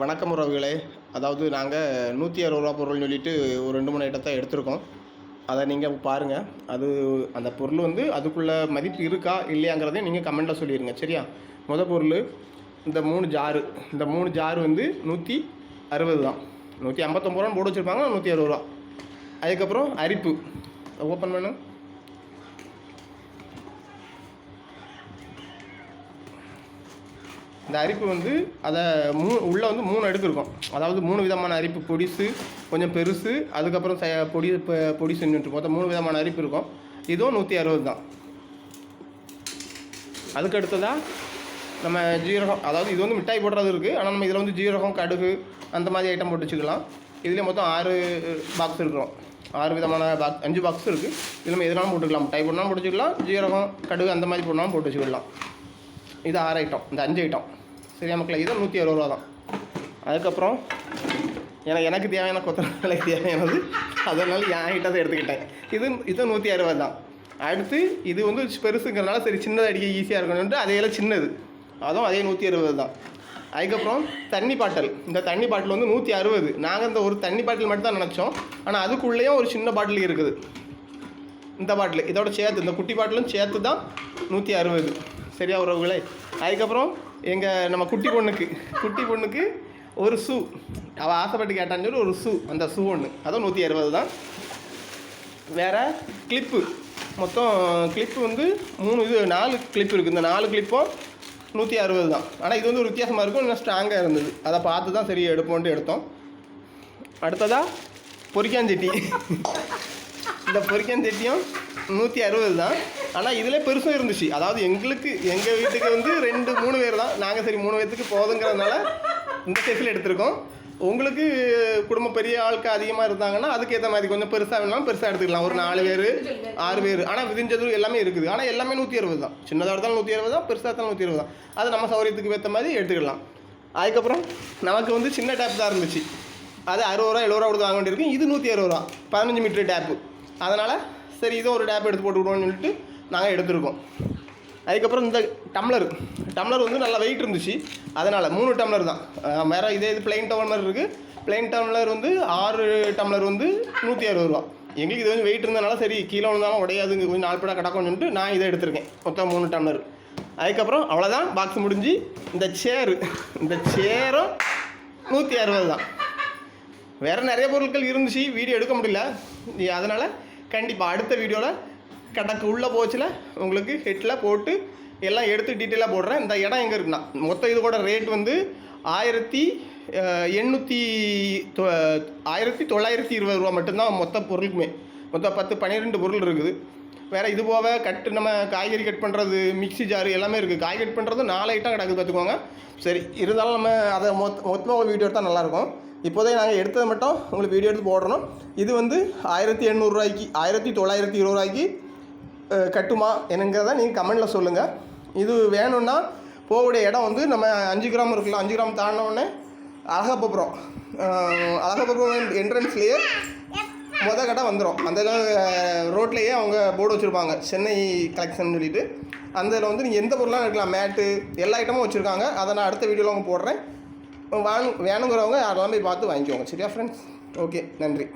வணக்கம் உறவுகளே. அதாவது நாங்கள் நூற்றி அறுபது ரூபா பொருள்னு சொல்லிட்டு ஒரு ரெண்டு மூணு ஐட்டத்தை எடுத்திருக்கோம். அதை நீங்கள் பாருங்கள் அது அந்த பொருள் வந்து அதுக்குள்ளே மதிப்பு இருக்கா இல்லையாங்கிறதையும் நீங்கள் கமெண்ட்டில் சொல்லிடுங்க சரியா? முத பொருள் இந்த மூணு ஜாரு. இந்த மூணு ஜாரு வந்து நூற்றி அறுபது தான். நூற்றி ஐம்பத்தொம்பது ரூபான்னு போட்டு வச்சுருப்பாங்க நூற்றி அறுபது ரூபா. அதுக்கப்புறம் அரிப்பு. ஓப்பன் பண்ணு. இந்த அரிப்பு வந்து அதை மூ உள்ளே வந்து மூணு அடுக்கு இருக்கும். அதாவது மூணு விதமான அரிப்பு பொடிசு கொஞ்சம் பெருசு அதுக்கப்புறம் ச பொடி பொடிசுன்னு இருக்கும் மொத்தம் மூணு விதமான அரிப்பு இருக்கும். இதுவும் நூற்றி அறுபது தான். அதுக்கு அடுத்ததாக நம்ம ஜீரகம். அதாவது இது வந்து மிட்டாய் போடுறது இருக்குது ஆனால் நம்ம இதில் வந்து ஜீரகம் கடுகு அந்த மாதிரி ஐட்டம் போட்டு வச்சுக்கலாம். இதுலேயே மொத்தம் ஆறு பாக்ஸ் இருக்கிறோம். ஆறு விதமான பாக்ஸ் அஞ்சு பாக்ஸ் இருக்குது இதில் நம்ம எதுனாலும் போட்டுக்கலாம். மிட்டாய் போடணும் போட்டு வச்சுக்கலாம். ஜீரகம் கடுகு அந்த மாதிரி போடணும் போட்டு வச்சுக்கலாம். இது ஆறு ஐட்டம் இந்த அஞ்சு ஐட்டம் சரியா மக்களை? இது நூற்றி அறுபது ரூபா தான். அதுக்கப்புறம் ஏன்னா எனக்கு தேவையான கொத்தமல்லிக்கு தேவையானது. அதனால என் ஐட்டத்தை எடுத்துக்கிட்டேன். இது இது நூற்றி அறுபது தான். அடுத்து இது வந்து பெருசுங்கிறனால சரி சின்னதாக அடிக்க ஈஸியாக இருக்கணும்ட்டு அதையெல்லாம் சின்னது. அதுவும் அதே நூற்றி அறுபது தான். அதுக்கப்புறம் தண்ணி பாட்டில். இந்த தண்ணி பாட்டில் வந்து நூற்றி அறுபது. நாங்கள் இந்த ஒரு தண்ணி பாட்டில் மட்டும் தான் நினச்சோம். ஆனால் அதுக்குள்ளேயும் ஒரு சின்ன பாட்டில் இருக்குது. இந்த பாட்டில். இதோட சேர்த்து இந்த குட்டி பாட்டிலும் சேர்த்து தான் நூற்றி அறுபது. சரியா உறவுகளே? அதுக்கப்புறம் எங்கள் நம்ம குட்டி பொண்ணுக்கு குட்டி பொண்ணுக்கு ஒரு ஷூ அவள் ஆசைப்பட்டு கேட்டான்னு சொல்லி ஒரு ஷூ அந்த ஷூ ஒன்று அதுவும் நூற்றி அறுபது தான். வேறு கிளிப்பு மொத்தம் கிளிப்பு வந்து மூணு இது நாலு கிளிப் இருக்குது இந்த நாலு கிளிப்பும் நூற்றி அறுபது தான். ஆனால் இது வந்து ஒரு வித்தியாசமாக இருக்கும். இன்னும் ஸ்ட்ராங்காக இருந்தது. அதை பார்த்து தான் சரி எடுப்போன்ட்டு எடுத்தோம். அடுத்ததாக பொரிக்காஞ்சட்டி இந்த பொரிக்காஞ்சட்டியும் நூற்றி அறுபது தான். ஆனால் இதில் பெருசும் இருந்துச்சு. அதாவது எங்களுக்கு எங்கள் வீட்டுக்கு வந்து ரெண்டு மூணு பேர் தான். நாங்கள் சரி மூணு பேர்த்துக்கு போதுங்கிறதுனால இந்த சைஸில் எடுத்திருக்கோம். உங்களுக்கு குடும்பம் பெரிய ஆளுக்கு அதிகமாக இருந்தாங்கன்னா அதுக்கேற்ற மாதிரி கொஞ்சம் பெருசாக வேணாலும் பெருசாக எடுத்துக்கலாம். ஒரு நாலு பேர் ஆறு பேர். ஆனால் விதிஞ்சது எல்லாமே இருக்குது. ஆனால் எல்லாமே நூற்றி அறுபது தான். சின்னதாக இருந்தாலும் நூற்றி அறுபது தான் பெருசாக இருந்தாலும் நூற்றி அறுபது தான். அது நம்ம சௌரியத்துக்கு ஏற்ற மாதிரி எடுத்துக்கலாம். அதுக்கப்புறம் நமக்கு வந்து சின்ன டேப் தான் இருந்துச்சு. அது அறுபது ரூபா எழுபது ரூபா கொடுத்து வாங்க வேண்டியிருக்கும் இது நூற்றி அறுபது ரூபா. பதினஞ்சு மீட்டர் டேப்பு அதனால் சரி இதோ ஒரு டேப் எடுத்து போட்டு விடுவோம்னு சொல்லிட்டு நாங்கள் எடுத்திருக்கோம். அதுக்கப்புறம் இந்த டம்ளர் டம்ளர் வந்து நல்லா வெயிட் இருந்துச்சு. அதனால் மூணு டம்ளர் தான். வேறு இதே இது பிளெயின் டம்ளர் இருக்குது பிளெயின் டம்ளர் வந்து ஆறு டம்ளர் வந்து நூற்றி அறுபது ரூபா. எங்களுக்கு இது வந்து வெயிட் இருந்தனால சரி கீழே விழுந்தாலும் உடையாதுங்க. கொஞ்சம் நாலு படம் கிடக்கும்னு சொல்லிட்டு நான் இதை எடுத்திருக்கேன். மொத்தம் மூணு டம்ளர். அதுக்கப்புறம் அவ்வளோதான் பாக்ஸ் முடிஞ்சு இந்த சேரு இந்த சேரும் நூற்றி அறுபது தான். வேறு நிறைய பொருட்கள் இருந்துச்சு வீடியோ எடுக்க முடியல. அதனால் கண்டிப்பாக அடுத்த வீடியோவில் கணக்கு உள்ளே போச்சில் உங்களுக்கு ஹெட்டில் போட்டு எல்லாம் எடுத்து டீட்டெயிலாக போடுறேன். இந்த இடம் எங்கே இருக்குன்னா மொத்த இதோட ரேட் வந்து ஆயிரத்தி எண்ணூற்றி தொ- ஆயிரத்தி தொள்ளாயிரத்தி இருபது ரூபா மட்டும்தான் மொத்த பொருளுக்குமே. மொத்தம் பத்து பன்னிரெண்டு பொருள் இருக்குது. வேறு இது போக கட்டு நம்ம காய்கறி கட் பண்ணுறது மிக்ஸி ஜாரு எல்லாமே இருக்குது காய் கட் பண்ணுறது நாலு ஐட்டம் கிடக்குது பார்த்துக்கோங்க. சரி இருந்தாலும் நம்ம அதை மொத் மொத்தமாக ஒரு வீடியோ எடுத்தால் நல்லாயிருக்கும். இப்போதைக்கு நாங்கள் எடுத்ததை மட்டும் உங்களுக்கு வீடியோ எடுத்து போடுறோம் இது வந்து ஆயிரத்தி எண்ணூறுரூவாய்க்கு ஆயிரத்தி தொள்ளாயிரத்தி இருபது ரூபாய்க்கு கட்டுமா? என்னங்கிறத நீங்கள் கமெண்டில் சொல்லுங்கள் இது வேணும்னா போகக்கூடிய இடம் வந்து நம்ம அஞ்சு கிராம் இருக்குல்ல அஞ்சு கிராம் தாண்டின அழகப்பபுரம். அழகப்பபுரம் என்ட்ரன்ஸ்லேயே முத கடை வந்துடும் அந்த ரோட்லேயே அவங்க போர்டு வச்சுருப்பாங்க சென்னை கலெக்ஷன் சொல்லிட்டு. அந்த இதில் வந்து நீங்கள் எந்த பொருளாக எடுக்கலாம். மேட்டு எல்லா ஐட்டமும் வச்சுருக்காங்க. அதை நான் அடுத்த வீடியோவில் அவங்க போடுறேன். வாங் வேணுங்கிறவங்க யாரெல்லாம் போய் பார்த்து வாங்கிக்கோங்க. சரியா ஃப்ரெண்ட்ஸ் ஓகே நன்றி.